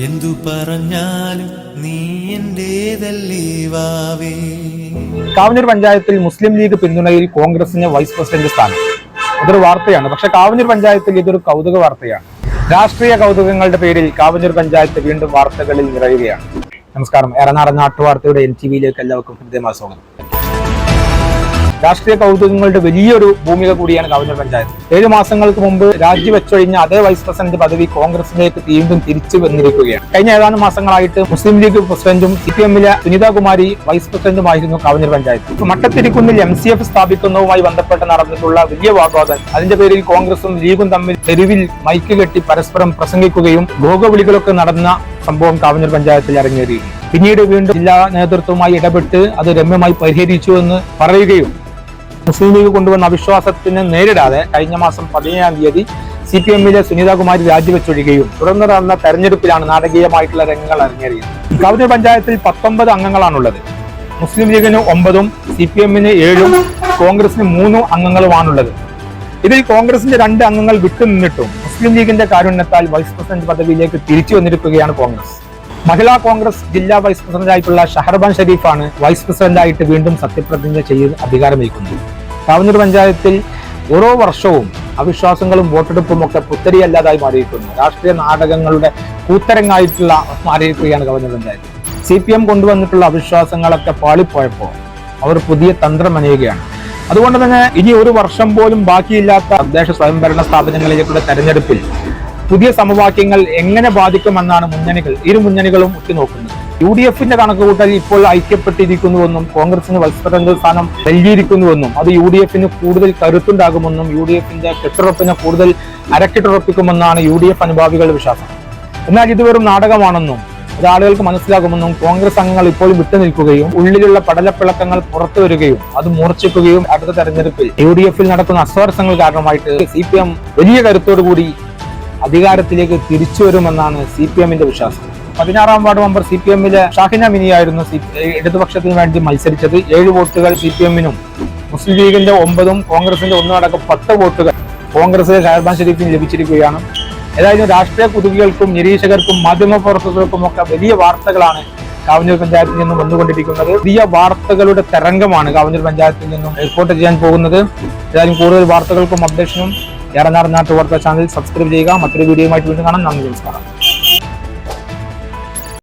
എന്തു പറഞ്ഞാലും നീ കാവന്നൂർ പഞ്ചായത്തിൽ മുസ്ലിം ലീഗ് പിന്തുണയിൽ കോൺഗ്രസിന് വൈസ് പ്രസിഡന്റ് സ്ഥാനം. ഇതൊരു വാർത്തയാണ്. പക്ഷെ കാവനൂർ പഞ്ചായത്തിൽ ഇതൊരു കൗതുക വാർത്തയാണ്. രാഷ്ട്രീയ കൗതുകങ്ങളുടെ പേരിൽ കാവനൂർ പഞ്ചായത്ത് വീണ്ടും വാർത്തകളിൽ നിറയുകയാണ്. നമസ്കാരം. എറനാട് നാട്ടുവാർത്തയുടെ എൻ ടി വിയിലേക്ക് എല്ലാവർക്കും ഹൃദയമായ സ്വാഗതം. രാഷ്ട്രീയ കൗതുകങ്ങളുടെ വലിയൊരു ഭൂമിക കൂടിയാണ് ഗവർണർ പഞ്ചായത്ത്. ഏഴ് മാസങ്ങൾക്ക് മുമ്പ് രാജിവെച്ചൊഴിഞ്ഞ അതേ വൈസ് പ്രസിഡന്റ് പദവി കോൺഗ്രസിലേക്ക് വീണ്ടും തിരിച്ചു വന്നിരിക്കുകയാണ്. കഴിഞ്ഞ ഏതാനും മാസങ്ങളായിട്ട് മുസ്ലിം ലീഗ് പ്രസിഡന്റും സി പി എമ്മിലെ സുനിതാകുമാരി വൈസ് പ്രസിഡന്റുമായിരുന്നു ഗവർണർ പഞ്ചായത്ത്. മട്ടത്തിരിക്കുന്നിൽ എം സി എഫ് സ്ഥാപിക്കുന്നതുമായി ബന്ധപ്പെട്ട് നടന്നിട്ടുള്ള വലിയ വാഗ്വാദം അതിന്റെ പേരിൽ കോൺഗ്രസും ലീഗും തമ്മിൽ തെരുവിൽ മൈക്ക് കെട്ടി പരസ്പരം പ്രസംഗിക്കുകയും ഭോഗവിളികളൊക്കെ നടന്ന സംഭവം കാവന്നൂർ പഞ്ചായത്തിൽ അരങ്ങേറി. പിന്നീട് വീണ്ടും ജില്ലാ നേതൃത്വവുമായി ഇടപെട്ട് അത് രമ്യമായി പരിഹരിച്ചു എന്ന് പറയുകയും മുസ്ലിം ലീഗ് കൊണ്ടുവന്ന അവിശ്വാസത്തിന് നേരിടാതെ കഴിഞ്ഞ മാസം പതിനേഴാം തീയതി സി പി എമ്മിലെ സുനിതാകുമാരി രാജിവെച്ചൊഴിയുകയും തുടർന്ന് നടന്ന തെരഞ്ഞെടുപ്പിലാണ് നാടകീയമായിട്ടുള്ള രംഗങ്ങൾ അരങ്ങേറിയത്. കവിത പഞ്ചായത്തിൽ പത്തൊമ്പത് അംഗങ്ങളാണുള്ളത്. മുസ്ലിം ലീഗിന് ഒമ്പതും സി പി എമ്മിന് ഏഴും കോൺഗ്രസിന് മൂന്നും അംഗങ്ങളുമാണുള്ളത്. ഇതിൽ കോൺഗ്രസിന്റെ രണ്ട് അംഗങ്ങൾ വിട്ടുനിന്നിട്ടും മുസ്ലിം ലീഗിന്റെ കാരുണ്യത്താൽ വൈസ് പ്രസിഡന്റ് പദവിയിലേക്ക് തിരിച്ചു വന്നിരിക്കുകയാണ് കോൺഗ്രസ്. മഹിളാ കോൺഗ്രസ് ജില്ലാ വൈസ് പ്രസിഡന്റായിട്ടുള്ള ഷഹർബാൻ ഷരീഫാണ് വൈസ് പ്രസിഡന്റായിട്ട് വീണ്ടും സത്യപ്രതിജ്ഞ ചെയ്ത് അധികാരമേൽക്കുന്നത്. കാവന്നൂർ പഞ്ചായത്തിൽ ഓരോ വർഷവും അവിശ്വാസങ്ങളും വോട്ടെടുപ്പും ഒക്കെ പുത്തരിയല്ലാതായി മാറിയിട്ടുണ്ട് രാഷ്ട്രീയ നാടകങ്ങളുടെ കൂത്തരങ്ങായിട്ടുള്ള മാറിയിരിക്കുകയാണ് Kavanjoor panchayat. C P M കൊണ്ടുവന്നിട്ടുള്ള അവിശ്വാസങ്ങളൊക്കെ പാളിപ്പോയപ്പോൾ അവർ പുതിയ തന്ത്രം അണിയുകയാണ്. അതുകൊണ്ട് തന്നെ ഇനി ഒരു വർഷം പോലും ബാക്കിയില്ലാത്ത തദ്ദേശ സ്വയംഭരണ സ്ഥാപനങ്ങളിലേക്കുള്ള തെരഞ്ഞെടുപ്പിൽ പുതിയ സമവാക്യങ്ങൾ എങ്ങനെ ബാധിക്കുമെന്നാണ് മുന്നണികൾ ഇരു മുന്നണികളും ഉറ്റുനോക്കുന്നത്. യു ഡി എഫിന്റെ കണക്കുകൂട്ടൽ ഇപ്പോൾ ഐക്യപ്പെട്ടിരിക്കുന്നുവെന്നും കോൺഗ്രസിന് മത്സരങ്ങൾ സ്ഥാനം നൽകിയിരിക്കുന്നുവെന്നും അത് യു ഡി എഫിന് കൂടുതൽ കരുത്തുണ്ടാകുമെന്നും യു ഡി എഫിന്റെ കെട്ടുറപ്പിനെ കൂടുതൽ അരക്കിട്ടുറപ്പിക്കുമെന്നാണ് യു ഡി എഫ് അനുഭാവികളുടെ വിശ്വാസം. എന്നാൽ ഇത് വെറും നാടകമാണെന്നും അത് ആളുകൾക്ക് മനസ്സിലാകുമെന്നും കോൺഗ്രസ് അംഗങ്ങൾ ഇപ്പോഴും വിട്ടുനിൽക്കുകയും ഉള്ളിലുള്ള പടലപ്പിളക്കങ്ങൾ പുറത്തു വരികയും അത് മൂർച്ഛിക്കുകയും അടുത്ത തെരഞ്ഞെടുപ്പിൽ യു ഡി എഫിൽ നടക്കുന്ന അസ്വാരസ്യങ്ങൾ കാരണമായിട്ട് സി പി എം വലിയ കരുത്തോടുകൂടി അധികാരത്തിലേക്ക് തിരിച്ചു വരുമെന്നാണ് സി പി എമ്മിന്റെ വിശ്വാസം. പതിനാറാം വാർഡ് മെമ്പർ സി പി എമ്മിലെ ഷാഹിന മിനിയായിരുന്നു ഇടതുപക്ഷത്തിന് വേണ്ടി മത്സരിച്ചത്. ഏഴ് വോട്ടുകൾ സി പി എമ്മിനും മുസ്ലിം ലീഗിന്റെ ഒമ്പതും കോൺഗ്രസിന്റെ ഒന്നും അടക്കം പത്ത് വോട്ടുകൾ കോൺഗ്രസ് ഷഹർബാൻ ഷെരീഫിന് ലഭിച്ചിരിക്കുകയാണ്. ഏതായാലും രാഷ്ട്രീയ കുതുകികൾക്കും നിരീക്ഷകർക്കും മാധ്യമപ്രവർത്തകർക്കും ഒക്കെ വലിയ വാർത്തകളാണ് കാവഞ്ഞൂർ പഞ്ചായത്തിൽ നിന്നും വന്നുകൊണ്ടിരിക്കുന്നത്. പുതിയ വാർത്തകളുടെ തരംഗമാണ് കാവഞ്ഞൂർ പഞ്ചായത്തിൽ നിന്നും റിപ്പോർട്ട് ചെയ്യാൻ പോകുന്നത്. ഏതായാലും കൂടുതൽ വാർത്തകൾക്കും അപ്ഡേഷനും ഏറെ നാട് നാട്ടു വാർത്താ ചാനൽ സബ്സ്ക്രൈബ് ചെയ്യുക. മറ്റൊരു വീഡിയോയുമായിട്ട് വീണ്ടും കാണാം. നന്ദി നമസ്കാരം.